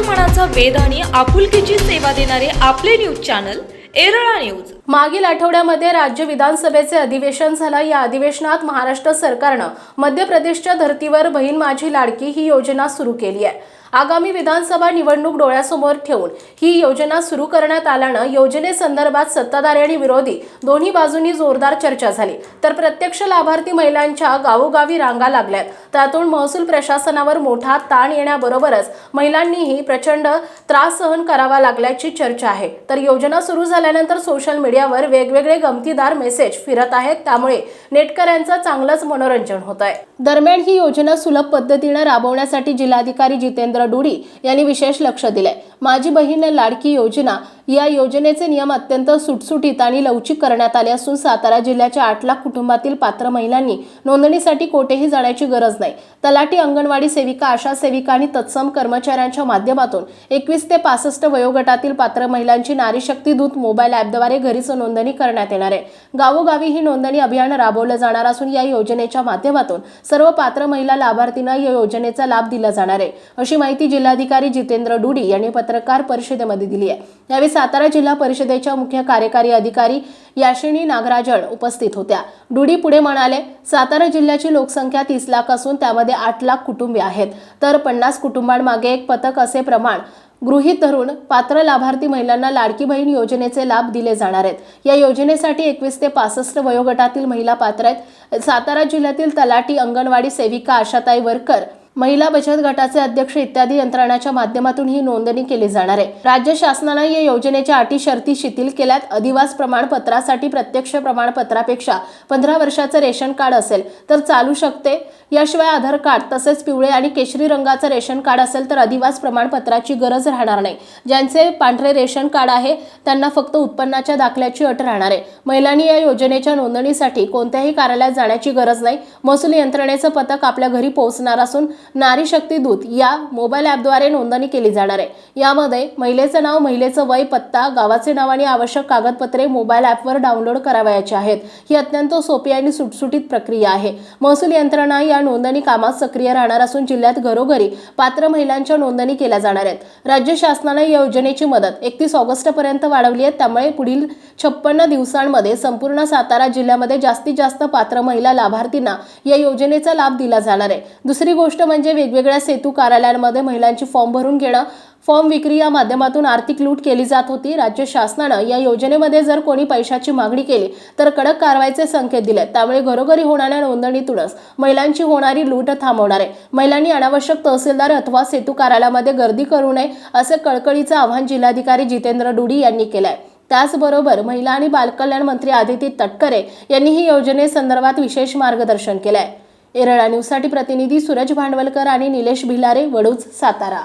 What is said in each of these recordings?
मनाचा वेध आणि आपुलकीची सेवा देणारे आपले न्यूज चॅनल एरळा न्यूज. मागील आठवड्यामध्ये राज्य विधानसभेचे अधिवेशन झालं. या अधिवेशनात महाराष्ट्र सरकारनं मध्य प्रदेशच्या धर्तीवर बहीण माझी लाडकी ही योजना सुरू केली आहे. आगामी विधानसभा निवडणूक डोळ्यासमोर ठेवून ही योजना सुरू करण्यात आल्यानं योजनेसंदर्भात सत्ताधारी आणि विरोधी दोन्ही बाजूंनी जोरदार चर्चा झाली. तर प्रत्यक्ष लाभार्थी महिलांच्या गावोगावी रांगा लागल्यात. त्यातून महसूल प्रशासनावर मोठा ताण येण्याबरोबरच महिलांनीही प्रचंड त्रास सहन करावा लागल्याची चर्चा आहे. तर योजना सुरू झाल्यानंतर सोशल मीडियावर वेगवेगळे गमतीदार मेसेज फिरत आहेत. त्यामुळे नेटकऱ्यांचं चांगलंच मनोरंजन होत आहे दरम्यान ही योजना सुलभ पद्धतीनं राबवण्यासाठी जिल्हाधिकारी जितेंद्र डुडी यांनी विशेष लक्ष दिले माझी बहीण लाडकी योजना या योजनेचे नियम अत्यंत सुटसुटीत आणि लवचिक करण्यात आले असून सातारा जिल्ह्याच्या आठ लाख कुटुंबातील पात्र महिलांनी नोंदणीसाठी कोठेही जाण्याची गरज नाही. तलाठी अंगणवाडी सेविका आशा सेविका आणि तत्सम कर्मचाऱ्यांच्या माध्यमातून एकवीस ते पासष्ट वयोगटातील पात्र महिलांची नारी शक्ती दूत मोबाईल ॲपद्वारे घरीच नोंदणी करण्यात येणार आहे. गावोगावी ही नोंदणी अभियान राबवलं जाणार असून या योजनेच्या माध्यमातून सर्व पात्र महिला लाभार्थींना या योजनेचा लाभ दिला जाणार आहे. अशी माहिती जिल्हाधिकारी जितेंद्र डुडी यांनी पत्रकार परिषदेमध्ये दिली आहे. यावेळी सातारा जिल्हा परिषदेच्या मुख्य कार्यकारी अधिकारी याशिनी नागराजन उपस्थित होत्या. डुडी पुढे म्हणाले सातारा जिल्ह्याची लोकसंख्या तीस लाख असून त्यामध्ये आठ लाख कुटुंबे आहेत. तर पन्नास कुटुंबांमागे एक पथक असे प्रमाण गृहीत धरून पात्र लाभार्थी महिलांना लाडकी बहीण योजनेचे लाभ दिले जाणार आहेत. या योजनेसाठी एकवीस ते पासष्ट वयोगटातील महिला पात्र आहेत. सातारा जिल्ह्यातील तलाटी अंगणवाडी सेविका आशाताई वरकर महिला बचत गटाचे अध्यक्ष इत्यादी यंत्रणाच्या माध्यमातून ही नोंदणी केली जाणार आहे. राज्य शासनानं या योजनेच्या अटी शर्ती शिथिल केल्यात. अधिवास प्रमाणपत्रासाठी प्रत्यक्ष प्रमाणपत्रापेक्षा पंधरा वर्षाचं रेशन कार्ड असेल तर चालू शकते. याशिवाय आधार कार्ड तसेच पिवळे आणि केशरी रंगाचं रेशन कार्ड असेल तर अधिवास प्रमाणपत्राची गरज राहणार नाही. ज्यांचे पांढरे रेशन कार्ड आहे त्यांना फक्त उत्पन्नाच्या दाखल्याची अट राहणार आहे. महिलांनी या योजनेच्या नोंदणीसाठी कोणत्याही कार्यालयात जाण्याची गरज नाही. महसूल यंत्रणेचं पथक आपल्या घरी पोहोचणार असून नारी शक्ती दूत या मोबाईल ॲपद्वारे नोंदणी केली जाणार आहे. यामध्ये महिलेचं नाव महिलेचं वय पत्ता गावाचे नाव आणि आवश्यक कागदपत्रे मोबाईल ॲपवर डाउनलोड करावयाचे आहेत. ही अत्यंत सोपी आणि सुटसुटीत प्रक्रिया आहे. महसूल यंत्रणा या नोंदणी कामात सक्रिय राहणार असून जिल्ह्यात घरोघरी पात्र महिलांच्या नोंदणी केल्या जाणार आहेत. राज्य शासनानं या योजनेची मदत एकतीस ऑगस्टपर्यंत वाढवली आहे. त्यामुळे पुढील छप्पन्न दिवसांमध्ये संपूर्ण सातारा जिल्ह्यामध्ये जास्तीत जास्त पात्र महिला लाभार्थींना या योजनेचा लाभ दिला जाणार आहे. दुसरी गोष्ट म्हणजे म्हणजे वेगवेगळ्या सेतू कार्यालयांमध्ये महिलांची फॉर्म भरून घेणं फॉर्म विक्री या माध्यमातून आर्थिक लूट केली जात होती. राज्य शासनानं या योजनेमध्ये जर कोणी पैशाची मागणी केली तर कडक कारवाईचे संकेत दिले त्यामुळे घरोघरी होणाऱ्या नोंदणीतूनच महिलांची होणारी लूट थांबवणार आहे. महिलांनी अनावश्यक तहसीलदार अथवा सेतू कार्यालयामध्ये गर्दी करू नये असे कळकळीचं आव्हान जिल्हाधिकारी जितेंद्र डुडी यांनी केलं आहे त्याचबरोबर महिला आणि बालकल्याण मंत्री आदिती तटकरे यांनी ही योजनेसंदर्भात विशेष मार्गदर्शन केलं आहे एरळा न्यूजसाठी प्रतिनिधी सूरज भांडवलकर आणि निलेश भिलारे वडूज सातारा.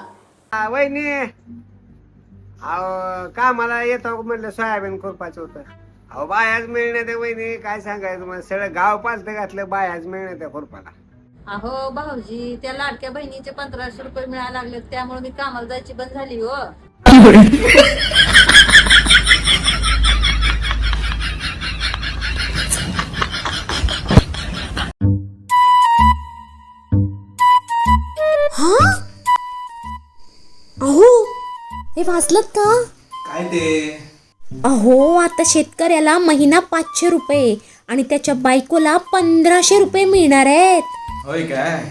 आ, वहिनी. अहो का मला येतो म्हणलं सोयाबीन खुरपाचं होतं? अहो बायाच मिळणे ते वहिनी काय सांगायचं तुम्हाला सगळं गाव पालतं घातलं बायाच मिळणे त्या खुरपाला. अहो भाऊजी त्या लाडक्या बहिणीचे पंधराशे रुपये मिळायला लागले त्यामुळे मी कामाला जायची बंद झाली हो. हे वाचलत का? काय ते? अहो आता शेतकऱ्याला महिना पाचशे रुपये आणि त्याच्या बायकोला पंधराशे रुपये मिळणार आहेत. होय काय?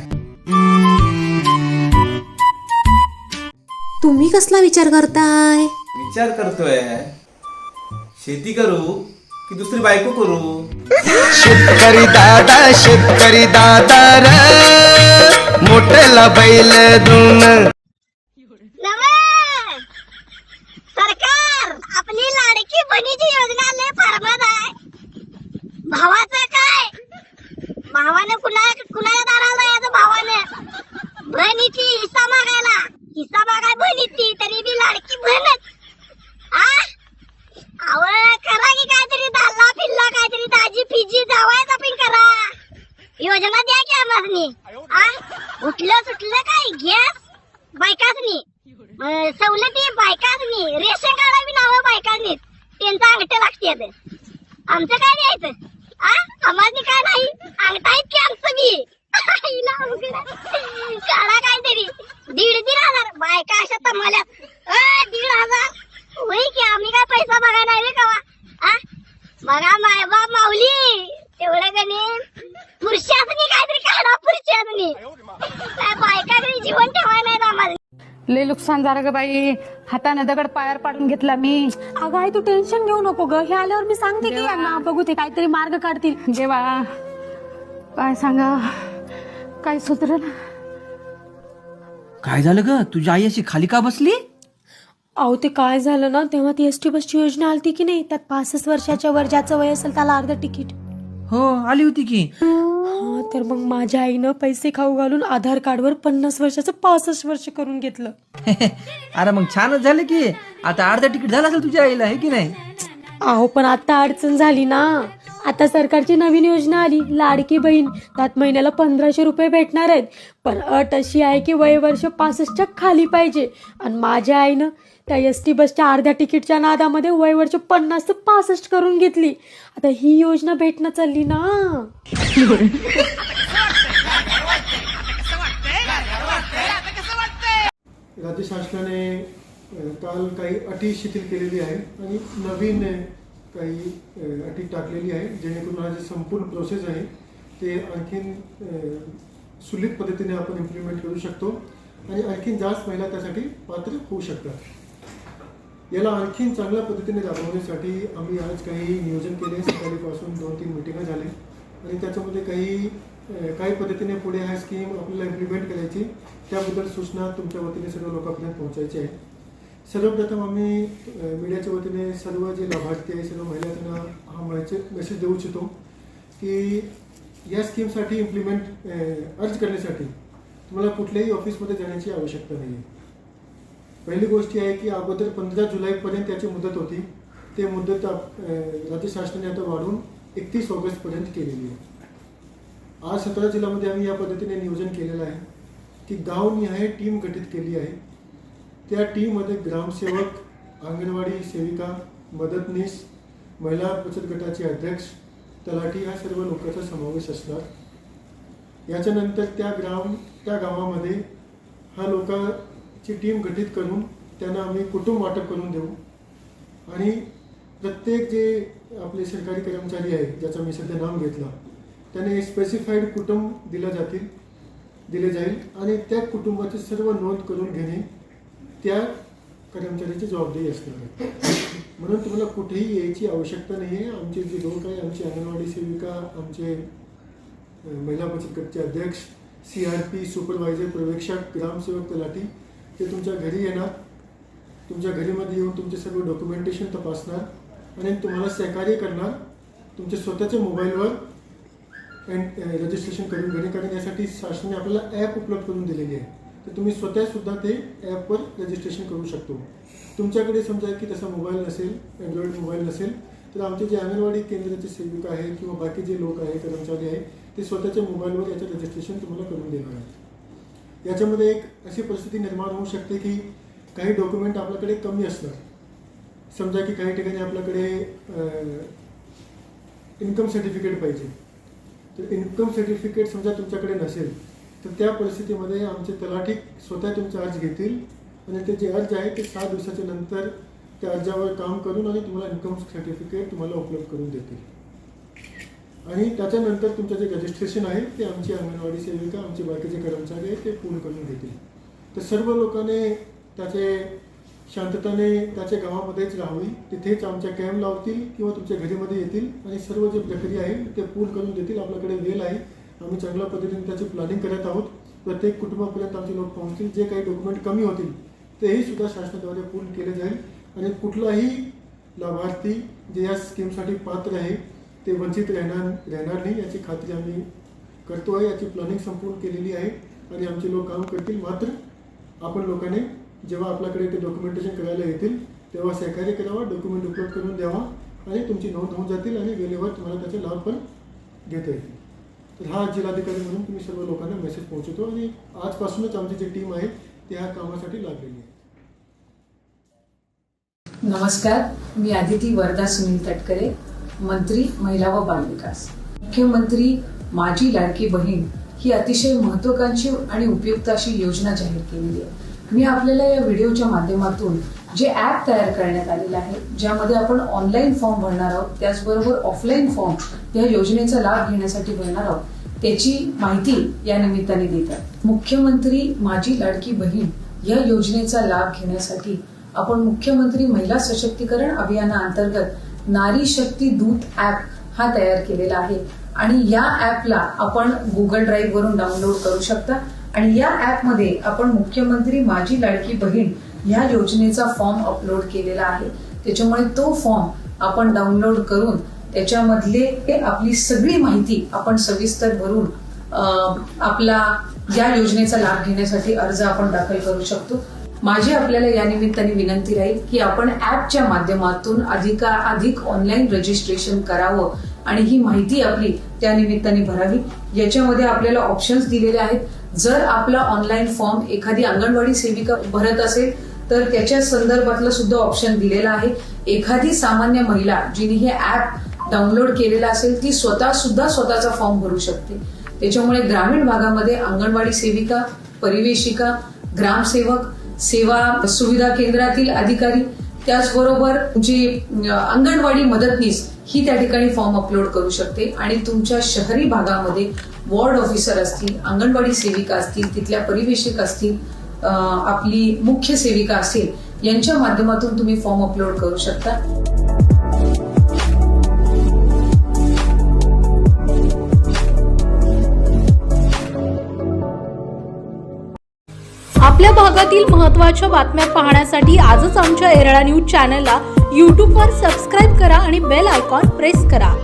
तुम्ही कसला विचार करताय? विचार करतोय. शेती करू की दुसरी बायको करू? शेतकरी दादा शेतकरी दादा र मोठ्याला बैल धुन नमः सरकार आपली लाडकी बनीची योजना लय फारमत आहे. भावाचं काय? भावाने कुणा कुणाला दाराला यायचं भावाने? बहिणीची हिस्सा मागायला. हिस्सा मागाय बहिणीची. आम्हाला अंगठे लागते आमचं काय द्यायचं आम्हाला काय नाही? अंगठा की आमचं मी काढा काहीतरी दीड दीड हजार. बायका अशा मला दीड हजार. होई की आम्ही काय पैसा बघा नाही कवा. हा बघा माय बाप माऊली. तेवढं पुरशी पुरुषासनी काहीतरी काढा पुरुषासनी. बायका तरी जीवन ठेवायला नाही आम्हाला. लय नुकसान झालं ग बाई. हाताने दगड पायावर पाडून घेतला मी. अगं आई तू टेन्शन घेऊ नको ग. हे आल्यावर मी सांगते की यांना. बघू ते काहीतरी मार्ग काढतील. देवा काय सांगा? काय सुधरलं? काय झालं ग? तुझी आई अशी खाली का बसली? अहो ते काय झालं ना? तेव्हा ती एस टी बसची योजना आलती की नाही? त्यात पासष्ट वर्षाच्या वर ज्याचं वय असेल त्याला अर्ध तिकीट. हो आली होती की? हा तर मग माझ्या आईनं पैसे खाऊ घालून आधार कार्डवर पन्नास वर्षाचं पासष्ट वर्ष करून घेतलं. अरे मग छानच झालं की. आता अर्धा तिकीट झालं असेल तुझ्या आईला आहे की नाही? अहो पण आता अडचण झाली ना. आता सरकारची नवीन योजना आली. लाडकी बहीण. त्यात महिन्याला पंधराशे रुपये भेटणार आहेत. पण अट अशी आहे की वय वर्ष पासष्टच्या खाली पाहिजे. आणि माझ्या आईनं त्या एस टी बसच्या अर्ध्या तिकीटच्या नादामध्ये वय वर्ष पन्नास ते पासष्ट करून घेतली. आता ही योजना भेटणं चालली ना. राज्य शासनाने काल काही अटी शिथिल केलेली आहे आणि नवीन काही अटी टाकलेली आहे जेणेकरून हा जे संपूर्ण प्रोसेस आहे ते आणखीन सुलित पद्धतीने आपण इम्प्लिमेंट करू शकतो आणि आणखीन जास्त महिला त्यासाठी पात्र होऊ शकतात. याला आणखीन चांगल्या पद्धतीने राबवण्यासाठी आम्ही आज काही नियोजन केले. सकाळीपासून दोन तीन मिटिंग झाले. आणि त्याच्यामध्ये काही काही पद्धतीने पुढे हा स्कीम आपल्याला इम्प्लिमेंट करायची. त्याबद्दल सूचना तुमच्या वतीने सर्व लोकांपर्यंत पोहोचायची आहे. सर्वप्रथम आम्ही मीडियाच्या वतीने सर्व जे लाभार्थी आहे सर्व महिला त्यांना हा मेसेज मेसेज देऊ इच्छितो की या स्कीमसाठी इम्प्लिमेंट अर्ज करण्यासाठी तुम्हाला कुठल्याही ऑफिसमध्ये जाण्याची आवश्यकता नाही आहे पहिली गोष्ट आहे की अगोदर पंधरा जुलैपर्यंत त्याची मुदत होती. ते मुदत राज्य शासनाने आता वाढून एकतीस ऑगस्टपर्यंत केलेली आहे. आज सतरा जिल्ह्यामध्ये आम्ही या पद्धतीने नियोजन केलेलं आहे की गावनिहाय टीम गठीत केली आहे. त्या टीममध्ये ग्रामसेवक अंगणवाडी सेविका मदतनीस महिला बचत गटाचे अध्यक्ष तलाठी ह्या सर्व लोकांचा समावेश असणार. याच्यानंतर त्या ग्राम त्या गावामध्ये हा लोकांची टीम गठीत करून त्यांना आम्ही कुटुंब वाटप करून देऊ. आणि प्रत्येक जे आपले सरकारी कर्मचारी आहेत ज्याचा मी सध्या नाम घेतला त्याने स्पेसिफाईड कुटुंब दिलं जातील दिले जाईल. आणि त्या कुटुंबाची सर्व नोंद करून घेणे त्या कर्मचाऱ्याची जबाबदारी असणार आहे. म्हणून तुम्हाला कुठेही यायची आवश्यकता नाही आहे आमचे जे लोक आहे आमची अंगणवाडी सेविका आमचे महिला बचत गटचे अध्यक्ष सी आर पी सुपरवायझर प्रवेक्षक ग्रामसेवक तलाठी ते तुमच्या घरी येणार. तुमच्या घरीमध्ये येऊन तुमचे सर्व डॉक्युमेंटेशन तपासणार आणि तुम्हाला सहकार्य करणार. तुमच्या स्वतःच्या मोबाईलवर रजिस्ट्रेशन करून घेणे कारण यासाठी शासनाने आपल्याला ॲप उपलब्ध करून दिलेली आहे. तर तुम्ही स्वतः सुद्धा ते ॲपवर रजिस्ट्रेशन करू शकतो. तुमच्याकडे समजा की तसा मोबाईल नसेल अँड्रॉइड मोबाईल नसेल तर आमचे जे अंगणवाडी केंद्राचे सेविका आहेत किंवा बाकी जे लोक आहेत कर्मचारी आहेत ते स्वतःच्या मोबाईलवर याचं रजिस्ट्रेशन तुम्हाला करून देणार आहेत. याच्यामध्ये एक अशी परिस्थिती निर्माण होऊ शकते की काही डॉक्युमेंट आपल्याकडे कमी असणार समजा की काही ठिकाणी आपल्याकडे इन्कम सर्टिफिकेट पाहिजे. तर इन्कम सर्टिफिकेट समजा तुमच्याकडे नसेल तर त्या परिस्थितीमध्ये आमचे तलाठी स्वतः तुमचे अर्ज घेतील. आणि ते जे अर्ज आहे ते सहा दिवसाच्या नंतर त्या अर्जावर काम करून आणि तुम्हाला इन्कम सर्टिफिकेट तुम्हाला उपलब्ध करून देतील. आणि त्याच्यानंतर तुमचं जे रजिस्ट्रेशन आहे ते आमची अंगणवाडी सेविका आमचे बाकीचे कर्मचारी आहेत ते पूर्ण करून घेतील. तर सर्व लोकांनी त्याचे शांतताने त्याच्या गावामध्येच राहावी. तिथेच आमच्या कॅम्प लावतील किंवा तुमच्या घरीमध्ये येतील आणि सर्व जे प्रक्रिया आहे ते पूर्ण करून देतील. आपल्याकडे वेळ आहे. आम्ही चांगल्या पद्धतीने त्याची प्लॅनिंग करत आहोत. प्रत्येक कुटुंबापर्यंत आमचे लोक पोहोचतील. जे काही डॉक्युमेंट कमी होतील तेही सुद्धा शासनाद्वारे पूर्ण केले जाईल. आणि कुठलाही लाभार्थी जे या स्कीमसाठी पात्र आहे ते वंचित राहणार राहणार नाही याची खात्री आम्ही करतो आहे. याची प्लॅनिंग संपूर्ण केलेली आहे. आणि आमचे लोक काम करतील. मात्र आपण लोकांनी जेव्हा आपल्याकडे ते डॉक्युमेंटेशन करायला येतील तेव्हा सहकार्य करावा डॉक्युमेंट उपलब्ध करून द्यावा आणि तुमची नोंद होऊन जातील आणि वेळेवर तुम्हाला त्याचे लाभ पण घेता येतील तर हा जिल्हाधिकारी म्हणून तुम्ही सर्व लोकांना मेसेज पोहोचवतो आणि आजपासूनच आमची जी टीम आहे ती ह्या कामासाठी लागलेली आहे. नमस्कार मी आदिती वरदा सुनील तटकरे मंत्री महिला व बालविकास मुख्यमंत्री माझी लाडकी बहीण ही अतिशय महत्वाकांक्षी आणि उपयुक्त अशी योजना जाहीर केलेली आहे. मी आपल्याला या व्हिडिओच्या माध्यमातून जे ऍप तयार करण्यात आलेलं आहे ज्यामध्ये आपण ऑनलाईन फॉर्म भरणार आहोत त्याचबरोबर ऑफलाईन फॉर्म या योजनेचा लाभ घेण्यासाठी भरणार आहोत त्याची माहिती या निमित्ताने देतात. मुख्यमंत्री माझी लाडकी बहीण या योजनेचा लाभ घेण्यासाठी आपण मुख्यमंत्री महिला सशक्तीकरण अभियानाअंतर्गत नारी शक्ती दूत ऍप हा तयार केलेला आहे आणि या ऍपला आपण गुगल ड्राईव्ह वरून डाउनलोड करू शकता. आणि या ऍपमध्ये आपण मुख्यमंत्री माझी लाडकी बहीण ह्या योजनेचा फॉर्म अपलोड केलेला आहे. त्याच्यामुळे तो फॉर्म आपण डाउनलोड करून त्याच्यामधले आपली सगळी माहिती आपण सविस्तर भरून आपला या योजनेचा लाभ घेण्यासाठी अर्ज आपण दाखल करू शकतो. माझी आपल्याला या निमित्ताने विनंती राहील की आपण ऍपच्या माध्यमातून अधिकाधिक ऑनलाईन रजिस्ट्रेशन करावं आणि ही माहिती आपली त्या निमित्ताने भरावी. याच्यामध्ये आपल्याला ऑप्शन्स दिलेले आहेत. जर आपला ऑनलाईन फॉर्म एखादी अंगणवाडी सेविका भरत असेल तर त्याच्या संदर्भातलं सुद्धा ऑप्शन दिलेलं आहे. एखादी सामान्य महिला जिने हे ऍप डाउनलोड केलेलं असेल ती स्वतः सुद्धा स्वतःचा फॉर्म भरू शकते. त्याच्यामुळे ग्रामीण भागामध्ये अंगणवाडी सेविका परिवेशिका ग्रामसेवक सेवा सुविधा केंद्रातील अधिकारी त्याचबरोबर जी अंगणवाडी मदतनीस ही त्या ठिकाणी फॉर्म अपलोड करू शकते. आणि तुमच्या शहरी भागामध्ये वॉर्ड ऑफिसर असतील अंगणवाडी सेविका असतील तिथल्या परिवेशिक असतील आपली मुख्य सेविका असेल यांच्या माध्यमातून तुम्ही फॉर्म अपलोड करू शकता. आपल्या भागातील महत्त्वाच्या बातम्या पाहण्यासाठी आजच आमच्या एरळा न्यूज चॅनलला यूट्यूबवर सबस्क्राईब करा आणि बेल आयकॉन प्रेस करा.